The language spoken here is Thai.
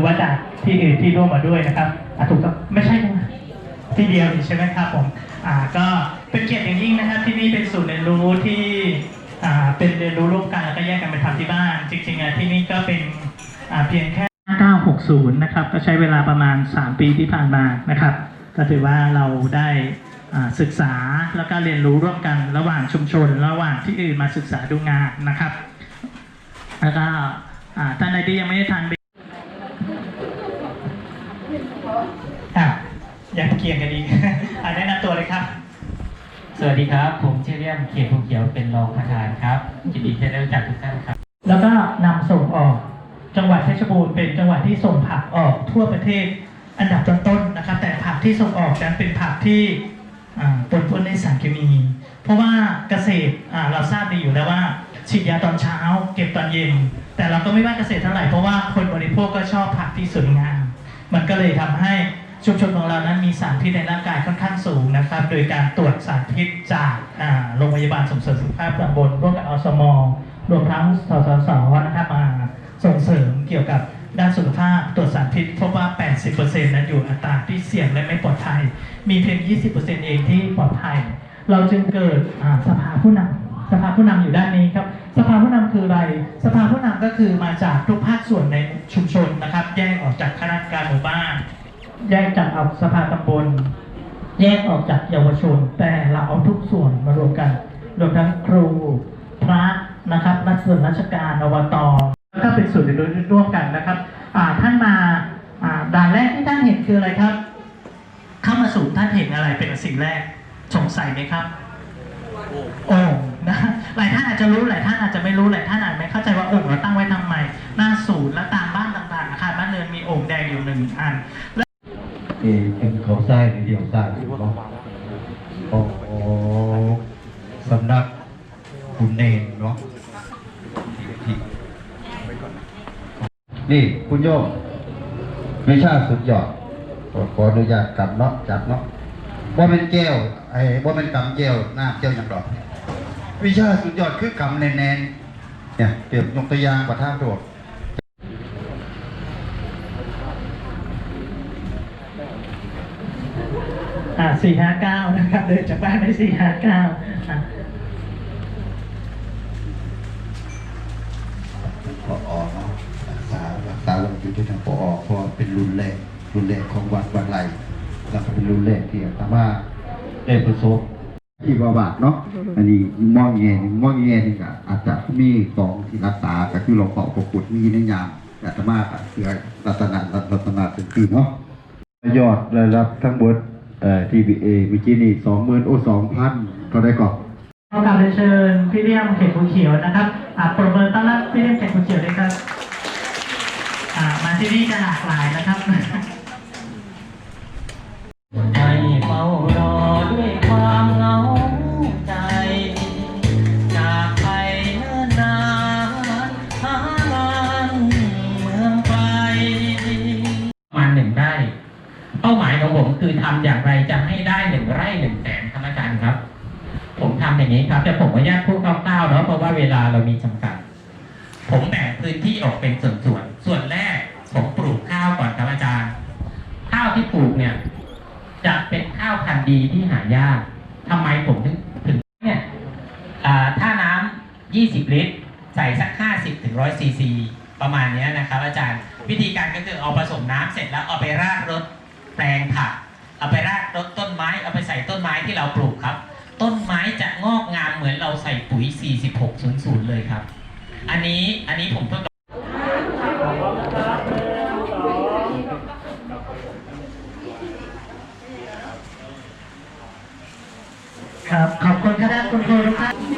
หรือว่าจากที่อื่นที่ร่วมมาด้วยนะครับถูกต้องไม่ใช่นะที่เดียวใช่ไหมครับผมอ่าก็เป็นเกียรติอย่างยิ่งนะครับ ที่นี่เป็นศูนย์เรียนรู้ที่อ่าเป็นเรียนรู้ร่วมกันแล้วก็แยกกันไปทำที่บ้าน จริงๆอะที่นี่ก็เป็นอ่าเพียงแค่ 960 นะครับ ก็ใช้เวลาประมาณ 3 ปีที่ผ่านมานะครับ ก็ถือว่าเราได้ศึกษาแล้วก็เรียนรู้ร่วมกันระหว่างชุมชน ระหว่างที่อื่นมาศึกษาดูงานนะครับ แล้วก็ท่านใดที่ยังไม่ได้ทานเบอะอ ยากเกี่ยงกันดีอะแนะนำตัวเลยครับ สวัสดีครับ ผมชื่อเลี่ยมเขียนพงเขียวเป็นรองประธานครับยินดีที่ได้รู้จักทุกท่านครับ แล้วก็นำส่งออก จังหวัดเพชรบูรณ์เป็นจังหวัดที่ส่งผักออกทั่วประเทศอันดับต้นๆนะครับ แต่ผักที่ส่งออกนั้นเป็นผักที่อ่าปนเปื้อนด้วยสารเคมี เพราะว่าเกษตรอ่าเราทราบดีอยู่แล้วว่าฉีดยาตอนเช้า เก็บตอนเย็น แต่เราก็ไม่ว่าเกษตรเท่าไหร่เพราะว่าคนบริโภคก็ชอบผักที่สวยงามมันก็เลยทำให้ ชุมชนของเรานั้นมีสารพิษในร่างกายค่อนข้างสูงนะครับ โดยการตรวจสารพิษจากโรงพยาบาลส่งเสริมสุขภาพตำบลร่วมกับอสมรวมทั้งสสสนะครับมาส่งเสริมเกี่ยวกับด้านสุขภาพตรวจสารพิษพบว่า 80%นั้นอยู่อัตราที่เสี่ยงและไม่ปลอดภัย มีเพียง 20%เองที่ปลอดภัย เราจึงเกิดสภาผู้นำสภาผู้นำอยู่ด้านนี้ครับ สภาผู้นำคืออะไร สภาผู้นำก็คือมาจากทุกภาคส่วนในชุมชนนะครับ แยกออกจากคณะกรรมการหมู่บ้าน แยกจากเอาสภาตำบล แยกออกจากเยาวชน แต่เราเอาทุกส่วนมารวมกันรวมทั้งครูพระนะครับนักส่วนราชการอบตแล้วก็เป็นส่วนรร่วมกันนะครับท่านมาด่านแรกที่ท่านเห็นคืออะไรครับ เข้ามาสู่ท่านเห็นอะไรเป็นสิ่งแรกสงสัยไหมครับโอ่งนะหลายท่านอาจจะรู้หลายท่านอาจจะไม่รู้หลายท่านอาจไม่เข้าใจว่าโอ่งเราตั้งไว้ทำไมหน้าศูนย์และตามบ้านต่างๆอาคารบ้านเรือนมีโอ่งแดงอยู่หนึ่งอัน เออเป็นเขาไส้หรือเดียวไส้ถูกต้องโอ้สำนักคุณเนนเนาะนี่คุณโยมวิชาสุดยอดขออนุญาตกลับเนาะจับเนาะว่าเป็นแก้วไอ้ว่าเป็นกำแก้วหน้าแก้วอย่างดอก วิชาสุดยอดคือกำแน่นๆเนี่ยเปรียบยกตัวอย่างประท่านโดด สี่ห้าเก้านะครับเดินจากบ้านไปสี่ห้าเก้าอะพออเนาะรักษารักษาเราอยู่ที่ทางพออเพราะว่าเป็นรุ่นแรกรุ่นแรกของวัดวัดไรแล้วก็เป็นรุ่นแรกที่อาตมาได้ประสบที่บาบาดเนาะอันนี้มองแง่หนึ่งมองแง่หนึงก็อาจจะมีของที่รักษาก็คือหลวงพ่อประกุดมีในยามแต่อาตมาก็คือรัตนารัตนาเป็นปีเนาะยอดรายรับทั้งหมด เอ่อ TBA เมื่อกี้นี่สองหมื่นโอ้สองพันก็ได้ก่อนขอกราบเรียนเชิญพี่เลี้ยมเขตภูเขียวนะครับอ่าปรบมือต้อนรับพี่เลี้ยมเขตภูเขียวด้วยครับอ่ามาที่นี่จะหลากหลายนะครับ ทำอย่างไรจะให้ได้หนึ่งไร่หนึ่งแสนครับอาจารย์ครับ ผมทำอย่างนี้ครับแต่ผมขออนุญาตพูดคร่าวๆเนาะเพราะว่าเวลาเรามีจำกัด ผมแบ่งพื้นที่ออกเป็นส่วนๆส่วนแรกผมปลูกข้าวก่อนครับอาจารย์ ข้าวที่ปลูกเนี่ย จะเป็นข้าวพันธุ์ดีที่หายากทำไมผมถึงถึงเนี่ยอ่าถ้าน้ำ20 ลิตร ใส่สัก 50ถึง100ซีซีประมาณนี้นะครับอาจารย์ วิธีการก็คือเอาผสมน้ำเสร็จแล้วเอาไปราดรดแปลงผัก เอาไปราดรดต้นไม้เอาไปใส่ต้นไม้ที่เราปลูกครับ ต้นไม้จะงอกงามเหมือนเราใส่ปุ๋ย 4600 เลยครับ อันนี้อันนี้ผมทดลองครับขอบคุณคณะคุณครูทุกท่าน